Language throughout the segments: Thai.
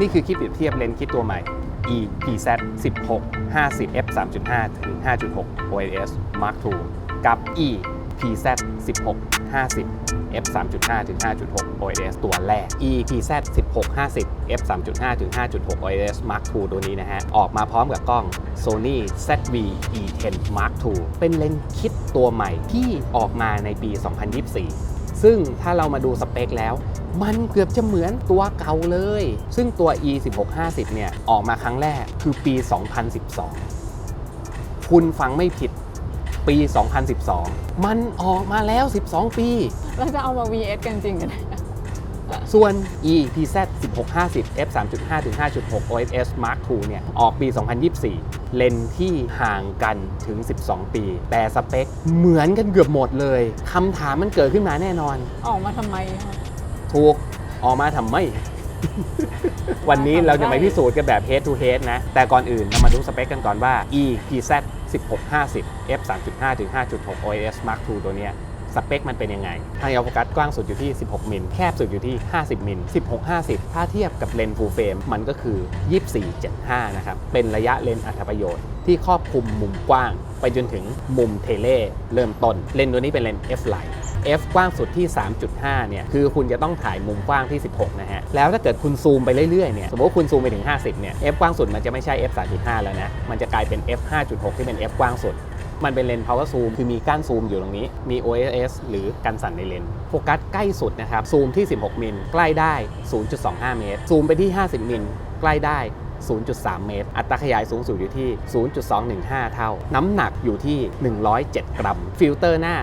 นี่คือคลิปเปรียบเทียบเลนส์คิดตัวใหม่ e PZ 16 50 f 3.5 ถึง 5.6 OIS Mark II กับ e PZ 16 50 f 3.5 ถึง 5.6 OIS ตัวแรก e PZ 16 50 f 3.5 ถึง 5.6 OIS Mark II ตัวนี้นะฮะ ออกมาพร้อมกับกล้อง Sony ZV E10 Mark II เป็นเลนส์คิดตัวใหม่ที่ออกมาในปี 2024 ซึ่งถ้าเรามาดูสเปคแล้ว มันเกือบจะเหมือนตัวเก่าเลย ซึ่งตัว e 1650เนี่ย ออกมาครั้งแรกคือปี 2012 คุณฟังไม่ผิดปี 2012 มันออกมาแล้ว 12 ปี เราจะเอามา VS กันจริงกัน ส่วน e PZ 1650 f 3.5ถึง5.6 OSS Mark II เนี่ย ออกปี 2024 เลนส์ที่ห่างกันถึง 12 ปี แต่สเปคเหมือนกันเกือบหมดเลยคำถามมันเกิดขึ้นมาแน่นอน ออกมาทำไมคะถูกออกมาทำไม วันนี้เราจะไปพิสูจน์กันแบบ head to head นะ แต่ก่อนอื่นเรามาดูสเปคกันก่อนว่า e PZ 1650 f 3.5ถึง5.6 OIS Mark II ตัวเนี้ย สเปคมันเป็นยังไงทางยาวโฟกัสกว้างสุดอยู่ที่ 16 มิล แคบสุดอยู่ที่ 50 มิล 16-50 ถ้าเทียบกับเลนส์ full frame มันก็คือ 24-75 นะครับ เป็นระยะเลนส์อัตประโยชน์ที่ครอบคลุมมุมกว้าง ไปจนถึงมุมเทเลเริ่มต้น เลนส์ตัวนี้เป็นเลนส์ f line f กว้างสุดที่ 3.5 เนี่ย คือคุณจะต้องถ่ายมุมกว้างที่ 16 นะฮะ แล้วถ้าเกิดคุณซูมไปเรื่อย ๆ เนี่ย สมมติว่าคุณซูมไปถึง 50 เนี่ย f กว้างสุดมันจะไม่ใช่ f 3.5 แล้วนะ มันจะกลายเป็น f 5.6 ที่เป็น f กว้างสุด มันเป็นเลนส์ power zoom คือมีก้านซูมอยู่ตรงนี้ มี OIS หรือกันสั่นในเลนส์ โฟกัสใกล้สุดนะครับ ซูมที่ 16 มิล ใกล้ได้ 0.25 เมตร ซูมไปที่ 50 มิล ใกล้ได้ 0.3 เมตร อัตราขยายสูงสุดอยู่ที่ 0.215 เท่า น้ำหนักอยู่ที่ 107 กรัม ฟิลเตอร์หน้า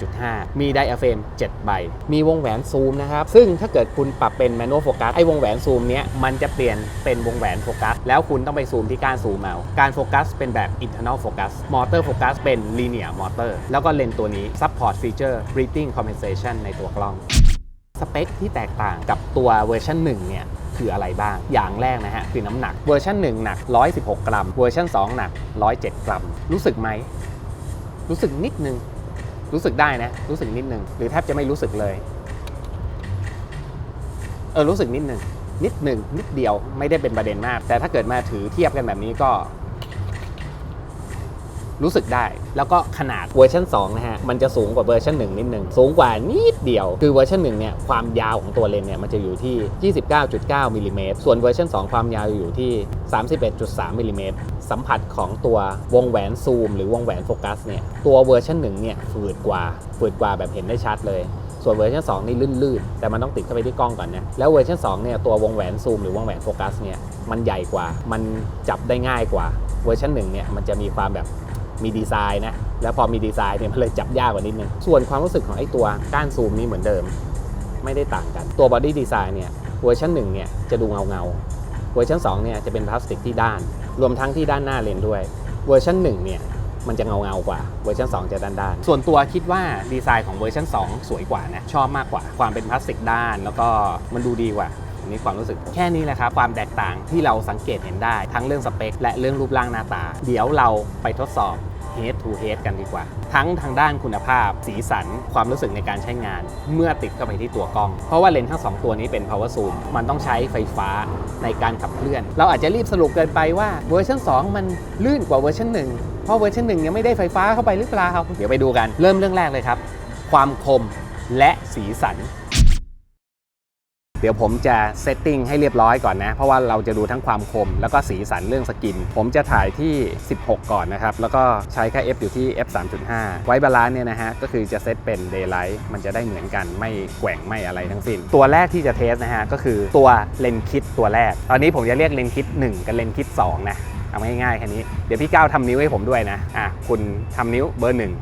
40.5 มีไดอะเฟรม 7 ใบ มีวงแหวนซูมนะครับ ซึ่งถ้าเกิดคุณปรับเป็นแมนนวลโฟกัส ไอ้วงแหวนซูมเนี้ย มันจะเปลี่ยนเป็นวงแหวนโฟกัส แล้วคุณต้องไปซูมที่กานซูมเอา การโฟกัสเป็นแบบ internal focus มอเตอร์โฟกัสเป็น linear motor แล้วก็เลนส์ตัวนี้ support feature breathing compensation ในตัวกล้อง สเปคที่แตกต่างกับตัวเวอร์ชัน1เนี่ย คืออะไรบ้าง อย่างแรกนะฮะคือน้ำหนักเวอร์ชัน1หนัก 116 กรัม เวอร์ชัน2หนัก 107 กรัม รู้สึกไหม รู้สึกนิดนึง รู้สึกได้นะ รู้สึกนิดนึง หรือแทบจะไม่รู้สึกเลย เออรู้สึกนิดนึงนิดหนึ่งนิดเดียวไม่ได้เป็นประเด็นมาก แต่ถ้าเกิดมาถือเทียบกันแบบนี้ก็ รู้สึกได้ แล้วก็ขนาดเวอร์ชัน2นะฮะมันจะสูงกว่าเวอร์ชัน1นิดหนึ่งสูงกว่านิดเดียว คือเวอร์ชัน1เนี่ยความยาวของตัวเลนส์เนี่ยมันจะอยู่ที่ 29.9มิลลิเมตรส่วนเวอร์ชัน2 ความยาวอยู่ที่ 31.3มิลลิเมตรสัมผัสของตัววงแหวนซูม หรือวงแหวนโฟกัสเนี่ยตัวเวอร์ชัน1เนี่ยฝืดกว่าฝืดกว่าแบบเห็นได้ชัดเลยส่วนเวอร์ชัน2นี่ลื่นๆ แต่มันต้องติดเข้าไปที่กล้องก่อนนะ แล้วเวอร์ชัน2เนี่ยตัววงแหวนซูมหรือวงแหวนโฟกัสเนี่ยมันใหญ่กว่า มันจับได้ง่ายกว่า เวอร์ชัน1เนี่ยมันจะมีความแบบ มีดีไซน์นะ แล้วพอมีดีไซน์เนี่ยมันเลยจับยากกว่านิดนึง ส่วนความรู้สึกของไอ้ตัวก้านซูมนี่เหมือนเดิม ไม่ได้ต่างกัน ตัวบอดี้ดีไซน์เนี่ยเวอร์ชัน1เนี่ยจะดูเงาเงาเวอร์ชัน2เนี่ยจะเป็นพลาสติกที่ด้าน รวมทั้งที่ด้านหน้าเลนด้วย เวอร์ชัน1เนี่ยมันจะเงาเงากว่า เวอร์ชัน2 จะด้านด้านๆส่วนตัวคิดว่าดีไซน์ของเวอร์ชัน2 สวยกว่านะ ชอบมากกว่า ความเป็นพลาสติกด้าน แล้วก็มันดูดีกว่า นนี้ความรู้สึกแค่นี้แหละครับความแตกต่างที่เราสังเกตเห็นได้ ทั้งเรื่องสเปค และเรื่องรูปร่างหน้าตา เดี๋ยวเราไปทดสอบ head to head กันดีกว่า ทั้งทางด้านคุณภาพ สีสัน ความรู้สึกในการใช้งาน เมื่อติดเข้าไปที่ตัวกล้อง เพราะว่าเลนส์ทั้ง 2 ตัวนี้เป็น power zoom มันต้องใช้ไฟฟ้าในการขับเคลื่อน เราอาจจะรีบสรุปเกินไปว่าเวอร์ชัน2 มันลื่นกว่าเวอร์ชัน1 เพราะเวอร์ชัน1ยังไม่ได้ไฟฟ้าเข้าไปหรือเปล่าเดี๋ยวไปดูกันเริ่มเรื่องแรกเลยครับ ความคมและสีสัน เดี๋ยวผมจะเซตติ้งให้เรียบร้อยก่อนนะ เพราะว่าเราจะดูทั้งความคม แล้วก็สีสันเรื่องสกิน ผมจะถ่ายที่ 16 ก่อนนะครับ แล้วก็ใช้แค่ f อยู่ที่ f 3.5 ไว้บาลานซ์เนี่ยนะฮะ ก็คือจะเซตเป็น daylight มันจะได้เหมือนกันไม่แกว่งไม่อะไรทั้งสิ้น ตัวแรกที่จะเทสนะฮะ ก็คือตัวเลนคิดตัวแรก ตอนนี้ผมจะเรียกเลนคิด 1 กับเลนคิด 2 นะเอาง่ายๆแค่นี้ เดี๋ยวพี่ก้าวทำนิ้วให้ผมด้วยนะ อะ คุณทำนิ้วเบอร์หนึ่ง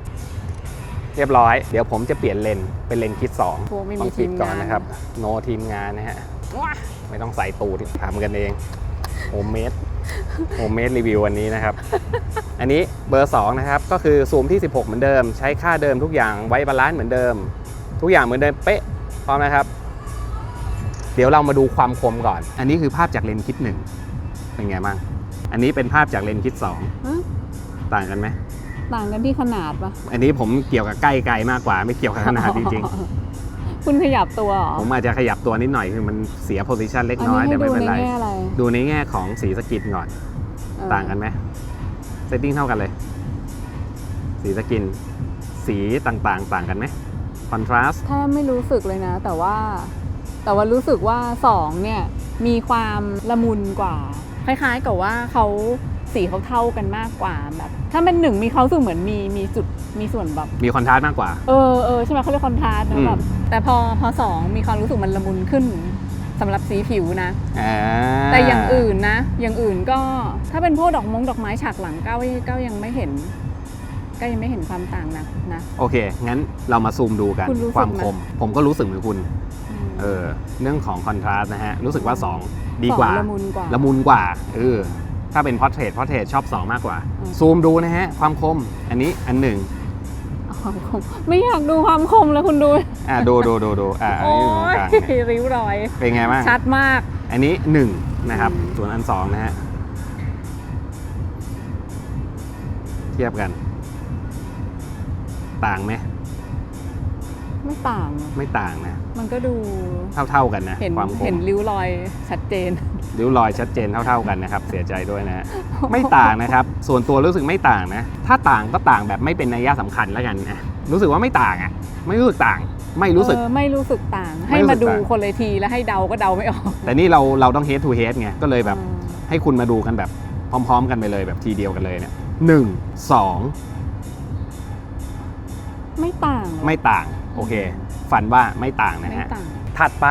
เรียบร้อย เดี๋ยวผมจะเปลี่ยนเลนเป็นเลนคิด2โอ้ไม่ต้มีองทีปิดมก่อนงานนะครับ โนทีมงานนะฮะว้าไม่ต้องใส่ตูดทำกันเองโฮมเมดโฮมเมดรีวิววันนี้นะครับ อันนี้เบอร์ 2 นะครับ ก็คือซูมที่ 16 เหมือนเดิม ใช้ค่าเดิมทุกอย่างไว้บาลานซ์เหมือนเดิม ทุกอย่างเหมือนเดิมเป๊ะพร้อมนะครับ เดี๋ยวเรามาดูความคมก่อน อันนี้คือภาพจากเลนส์คิดหนึ่งเป็นไงบ้างอันนี้เป็นภาพจากเลนส์คิดสองฮะ ต่างกันไหม ต่างกันที่ขนาดปะอันนี้ผมเกี่ยวกับใกล้ไกลมากกว่าไม่เกี่ยวกับขนาดจริงๆคุณขยับตัวเหรอผมอาจจะขยับตัวนิดหน่อยคือมันเสียโพซิชันเล็กอันน้อยนี้แต่ให้ไม่ดูเป็นในไรแง่อะไร ดูในแง่ของสีสกินก่อนเออต่างกันไหมเซตติ้งเท่ากันเลย สีสกิน สีต่างๆ ต่างกันไหมคอนทราสต์ถ้าไม่รู้สึกเลยนะ แต่ว่าแต่ว่ารู้สึกว่าสองเนี่ย มีความละมุนกว่า คล้ายๆกับว่าเขา สีเขาเท่ากันมากกว่าแบบ ถ้าเป็นหนึ่งมีเขารู้สึกเหมือนมีมีจุดมีส่วนแบบ มีคอนทราสต์มากกว่า เออเออใช่ไหมเขาเรียกคอนทราสต์อืนะมแบบแต่พอพอสองมีความรู้สึกมันละมุนขึ้นสำหรับสีผิวนะอ่าแต่อย่างอื่นนะ อย่างอื่นก็ถ้าเป็นพวกดอกมงดอกไม้ฉากหลังก้าวก้าวยังไม่เห็น ก็ยังไม่เห็นความต่างนะนะโอเค งั้นเรามาซูมดูกันคุณรู้สึกความไหมคม ผมก็รู้สึกเหมือนคุณมเออเรื่องของคอนทราสต์นะฮะ รู้สึกว่า 2 ดีกว่าสองละมุนกว่าละมุนกว่าเออ ถ้าเป็นพอ r t เทร t พอ r t เทร t ชอบ 2 มากกว่า อืม ซูมดูนะฮะ ความคมอันนี้อันหนึ่งความคมไม่อยากดูความคมเลยคุณดู อ่าดูดูดูดูอ่าอันโอ้นี้อยู่ตรงยกลางเนี่ยริ้วรอย เป็นไงบ้างชัดมาก อันนี้ 1 นะครับ อืม ส่วนอัน 2 นะฮะ เทียบกัน ต่างไหมไม่ต่าง ไม่ต่างนะ มันก็ดูเท่าๆกันนะเห็นความคเห็มนริ้วรอยชัดเจน ริ้วรอยชัดเจนเท่า ๆกันนะครับ เสียใจด้วยนะฮะไม่ต่างนะครับ ส่วนตัวรู้สึกไม่ต่างนะ ถ้าต่างก็ต่างแบบไม่เป็นนัยสำคัญแล้วกันนะรู้สึกว่าไม่ต่างอะ ไม่รู้สึกต่าง ไม่รู้สึกเออไม่รู้สึกต่างไม่ให้รู้สึมากดูต่างคนเลยทีแล้วให้เดาก็เดาไม่ออก แต่นี่เราเราต้อง head to head ไงก็เลยแบบเออให้คุณมาดูกันแบบพร้อม ๆ กันไปเลยแบบทีเดียวกันเลยเนี่ยหนึ่งสองไม่ต่าง ไม่ต่าง โอเค ฝันว่าไม่ต่างนะไม่ฮะต่างถัดไป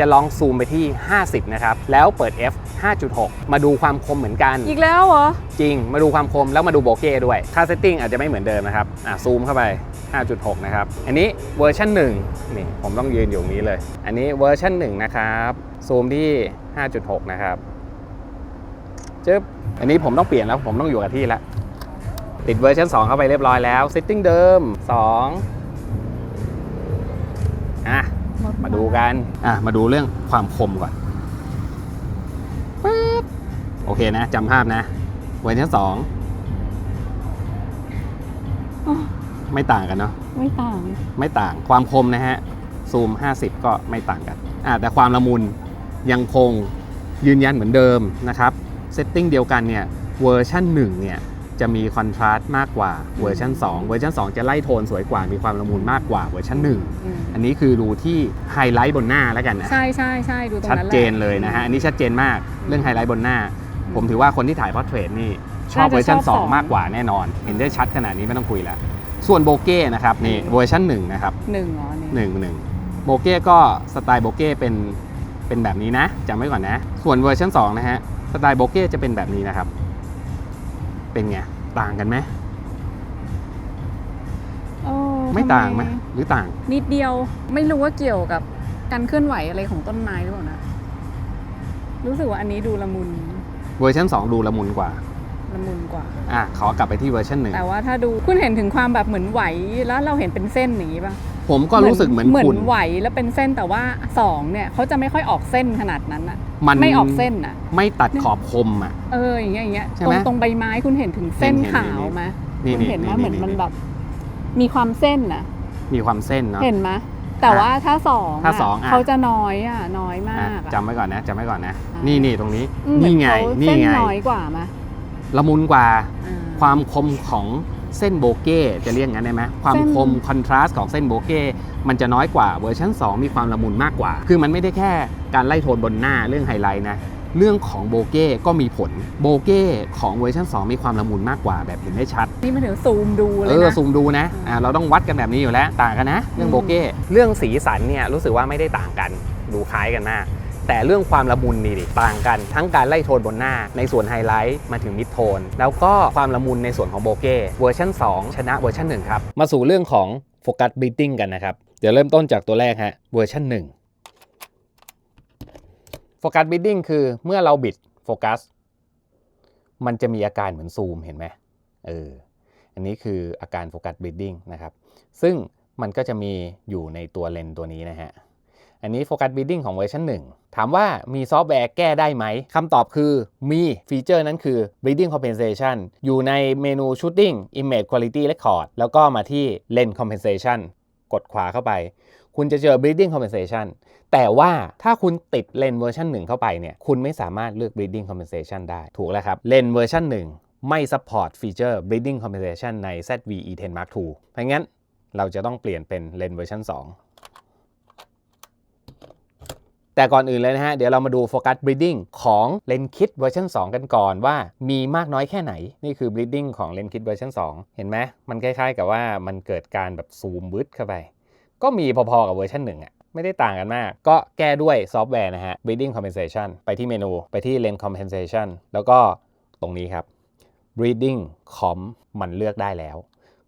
จะลองซูมไปที่ 50 นะครับ แล้วเปิด f 5.6 มาดูความคมเหมือนกัน อีกแล้วเหรอ จริง มาดูความคมแล้วมาดูโบเก้ด้วย ค่าเซตติ้งอาจจะไม่เหมือนเดิมนะครับ อะซูมเข้าไป 5.6 นะครับ อันนี้เวอร์ชัน1 นี่ผมต้องยืนอยู่ตรงนี้เลย อันนี้เวอร์ชัน1 นะครับ ซูมที่ 5.6 นะครับจึ๊บ อันนี้ผมต้องเปลี่ยนแล้วผมต้องอยู่กับที่แล้ว ติดเวอร์ชัน2 เข้าไปเรียบร้อยแล้วเซตติ้งเดิม 2 อะ มาดูกันอะมาดูเรื่องความคมก่อนปึ๊บโอเคนะจำภาพนะเวอร์ชันสองอ๋อไม่ต่างกันเนาะไม่ต่าง ไม่ต่างความคมนะฮะซูม 50 ก็ไม่ต่างกันอะแต่ความละมุนยังคงยืนยันเหมือนเดิมนะครับเซตติ้งเดียวกันเนี่ยเวอร์ชัน1เนี่ย จะมีคอนทราสต์มากกว่าเวอร์ชัน2 เวอร์ชัน2 จะไล่โทนสวยกว่ามีความละมุนมากกว่าเวอร์ชัน1อืมอันนี้คือดูที่ไฮไลท์บนหน้าแล้วกันนะใช่ใช่ใช่ดูตรงชัดนั้นแหละเจนเลยนะฮะอันนี้ชัดเจนมากเรื่องไฮไลท์บนหน้า ผมถือว่าคนที่ถ่ายพอร์เทรตนี่ชอบน่าจะเวอร์ชันชอบสอง2มากกว่าแน่นอน เห็นได้ชัดขนาดนี้ไม่ต้องคุยแล้วส่วนโบเก้นะครับนี่เวอร์ชัน1นะครับหนึ่งเหรอนี่หนึ่งหนึ่งโบเก้ก็สไตล์โบเก้เป็นเป็นแบบนี้นะจำไว้ก่อนนะ ส่วนเวอร์ชัน2นะฮะสไตล์โบเก้จะเป็นแบบนี้นะครับ เป็นไง ต่างกันไหมเออไม่ทำต่างไหมหรือต่าง นิดเดียวไม่รู้ว่าเกี่ยวกับการเคลื่อนไหวอะไรของต้นไม้หรือเปล่านะ รู้สึกว่าอันนี้ดูละมุนเวอร์ชัน2ดูละมุนกว่า ละมุนกว่า อะขอกลับไปที่เวอร์ชันหนึ่งแต่ว่าถ้าดูคุณเห็นถึงความแบบเหมือนไหวแล้วเราเห็นเป็นเส้นอย่างนี้ป่ะ ผมก็รู้สึกเหมือนเหมือคุณนไหวแล้วเป็นเส้นแต่ว่าสองเนี่ยเขาจะไม่ค่อยออกเส้นขนาดนั้นอะมัน ไม่ออกเส้นอะไม่ตัดขอบคมอะ เอออย่างเงี้ยอย่างเงี้ยใช่ตไหรมงตรงใบไม้คุณเห็นถึงเส้นเห็นเห็นขาวไหมนี่คุณนี่เห็นไหมนี่เหมือนนี่ มันแบบมีความเส้นอะมีความเส้นเนาะ เห็นไหมแต่ว่าถ้าสองถ้าสองอะ เขาจะน้อยอะน้อยมาอะกอะ จำไว้ก่อนนะจำไว้ก่อนนะ อ่านี่นี่นี่ตรงนี้ อืมเหมือนี่ไง เขานี่เส้นไง น้อยกว่าไหมละมุนกว่า อ่าความคมของ เส้นโบเก้จะเรียกงั้นได้ไหมความเส้นคมคอนทราสต์ของเส้นโบเก้มันจะน้อยกว่าเวอร์ชัน2 มีความละมุนมากกว่า คือมันไม่ได้แค่การไล่โทนบนหน้าเรื่องไฮไลท์นะเรื่องของโบเก้ก็มีผลโบเก้ของเวอร์ชัน2 มีความละมุนมากกว่าแบบเห็นได้ชัด นี่มันถึงซูมดูเลเอยอนะซูมดูนะอ่าเราต้องวัดกันแบบนี้อยู่แล้วต่างกันนะ เรื่องโบเก้เรื่องสีสันเนี่ยรู้สึกว่าไม่ได้ต่างกันดูคล้ายกันมาก แต่เรื่องความละมุนนี่ดิต่างกัน ทั้งการไล่โทนบนหน้า ในส่วนไฮไลท์มาถึงมิดโทน แล้วก็ความละมุนในส่วนของโบเก้เวอร์ชัน2 ชนะเวอร์ชัน1ครับมาสู่เรื่องของโฟกัสบ e ตติ้งกันนะครับ เดี๋ยวเริ่มต้นจากตัวแรกฮะเวอร์ชัน1โฟกัสบ e ตติ้งคือเมื่อเราบิดโฟกัสมันจะมีอาการเหมือนซูมเห็นไหมเอออันนี้คืออาการโฟกัสบ e ดดิ้งนะครับ ซึ่งมันก็จะมีอยู่ในตัวเลนตัวนี้นะฮะ อันนี้โฟกัสบ e ดดิ้งของเวอร์ชัน1 ถามว่ามีซอฟต์แวร์แก้ได้ไหมคำตอบคือมีฟีเจอร์นั้นคือ bleeding compensation อยู่ในเมนู shooting image quality record แล้วก็มาที่ lens compensation กดขวาเข้าไป คุณจะเจอ breathing compensation แต่ว่าถ้าคุณติดเลนเวอร์ชัน1เข้าไปเนี่ยคุณไม่สามารถเลือก breathing compensation ได้ถูกแล้วครับเลนเวอร์ชัน1 ไม่ support ฟีเจอร์ breathing compensation ใน ZV-E10 Mark II เพราะงั้นเราจะต้องเปลี่ยนเป็นเลนเวอร์ชัน2 แต่ก่อนอื่นเลยนะฮะ เดี๋ยวเรามาดูโฟกัส breathing ของ LenKit เวอร์ชัน2 กันก่อนว่ามีมากน้อยแค่ไหน นี่คือ breathing ของ LenKit เวอร์ชัน2 เห็นไหมมันคล้ายๆ กับว่ามันเกิดการแบบซูมบึดเข้าไป ก็มีพอๆกับเวอร์ชัน1อะไม่ได้ต่างกันมาก ก็แก้ด้วยซอฟต์แวร์นะฮะ breathing compensation ไปที่เมนูไปที่ lens compensation แล้วก็ตรงนี้ครับ breathing com มันเลือกได้แล้ว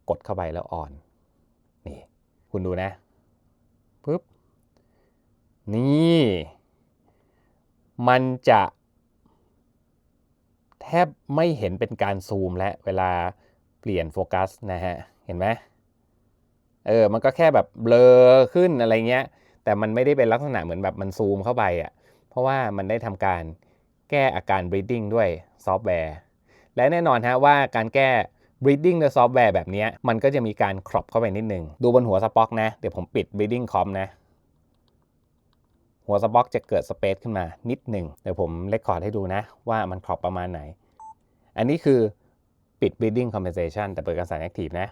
กดเข้าไปแล้วออน นี่ คุณดูนะปึ๊บ นี่ มันจะแทบไม่เห็นเป็นการซูมและเวลาเปลี่ยนโฟกัสนะฮะ เห็นไหมเออ มันก็แค่แบบเบลอขึ้นอะไรเงี้ย แต่มันไม่ได้เป็นลักษณะเหมือนแบบมันซูมเข้าไปอะ่ะ เพราะว่ามันได้ทำการแก้อาการ breathing ด้วยซอฟต์แวร์ และแน่นอนฮะว่าการแก้ breathing ด้วยซอฟต์แวร์แบบนี้ มันก็จะมีการครอปเข้าไปนิดนึง ดูบนหัวสป็อกนะ เดี๋ยวผมปิด breathing com นะ หัวสป็อกจะเกิดสเปซขึ้นมานิดหนึ่งเดี๋ยวผมเลคคอร์ดให้ดูนะ ว่ามันครอปประมาณไหน อันนี้คือปิด breathing compensation แต่เปิดการสั่น active นะ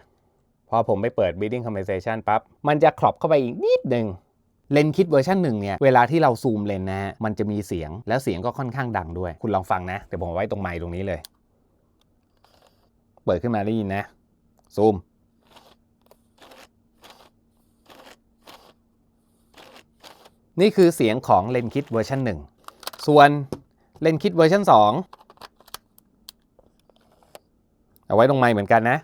พอผมไปเปิด breathing compensation ปั๊บ มันจะครอปเข้าไปอีกนิดหนึ่งเลนคิดเวอร์ชันหนึ่งเนี่ย เวลาที่เราซูมเลนนะฮะ มันจะมีเสียง แล้วเสียงก็ค่อนข้างดังด้วย คุณลองฟังนะ เดี๋ยวผมไว้ตรงไมค์ตรงนี้เลย เปิดขึ้นมาได้ยินนะ ซูม นี่คือเสียงของ l e n k i t เวอร์ชัน1 ส่วน l e n k i t เวอร์ชัน2 เอาไว้ตรงไมค์เหมือนกันนะ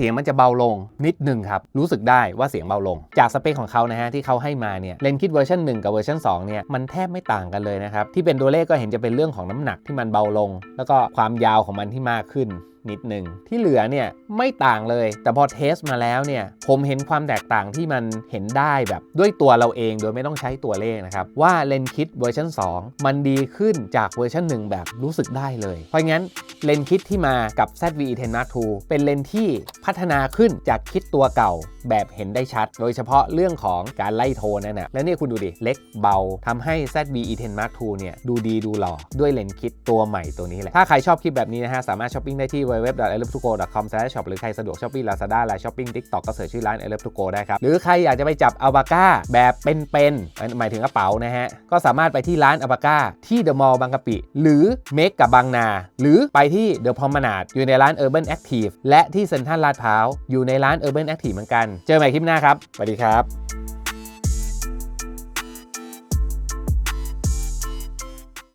เสียงมันจะเบาลงนิดหนึ่งครับ รู้สึกได้ว่าเสียงเบาลง จากสเปคของเขานะฮะที่เขาให้มาเนี่ยเลนคิดเวอร์ชัน1 กับเวอร์ชัน2เนี่ยมันแทบไม่ต่างกันเลยนะครับ ที่เป็นตัวเลขก็เห็นจะเป็นเรื่องของน้ำหนักที่มันเบาลง แล้วก็ความยาวของมันที่มากขึ้น นิดหนึ่งที่เหลือเนี่ยไม่ต่างเลย แต่พอเทสมาแล้วเนี่ยผมเห็นความแตกต่างที่มันเห็นได้แบบด้วยตัวเราเองโดยไม่ต้องใช้ตัวเลขนะครับ ว่าเลนคิดเวอร์ชัน2 มันดีขึ้นจากเวอร์ชัน1 แบบรู้สึกได้เลย เพราะงั้นเลนคิดที่มากับ ZV-E10 Mark II เป็นเลนที่พัฒนาขึ้นจากคิดตัวเก่าแบบเห็นได้ชัด โดยเฉพาะเรื่องของการไล่โทนนั่นนะแล้วเนี่ยคุณดูดิ เล็กเบาทำให้ ZV-E10 Mark II เนี่ยดูดีดูหล่อด้วยเลนคิดตัวใหม่ตัวนี้แหละถ้าใครชอบคลิปแบบนี้นะฮะสามารถช้อปปิ้งได้ที่ www.elephtugo.com/shop หรือใครสะดวกช้อปปิ้ง Lazada และช้อปปิ้ง TikTok ก็เสิร์ชชื่อร้าน e l e p t u g o ได้ครับหรือใครอยากจะไปจับอัลบาก้าแบบเป็นๆหมายถึงกระเป๋านะฮะก็สามารถไปที่ร้านอัลบาก้าที่เดอะมอลล์บางกะปิ หรือเมกกับบางนา หรือไปที่เดอะพอมนาดอยู่ในร้าน Urban Active และที่เซ็นทรัลลาดพร้าวอยู่ในร้าน Urban Active เหมือนกัน เจอใหม่คลิปหน้าครับสวัสดีครับ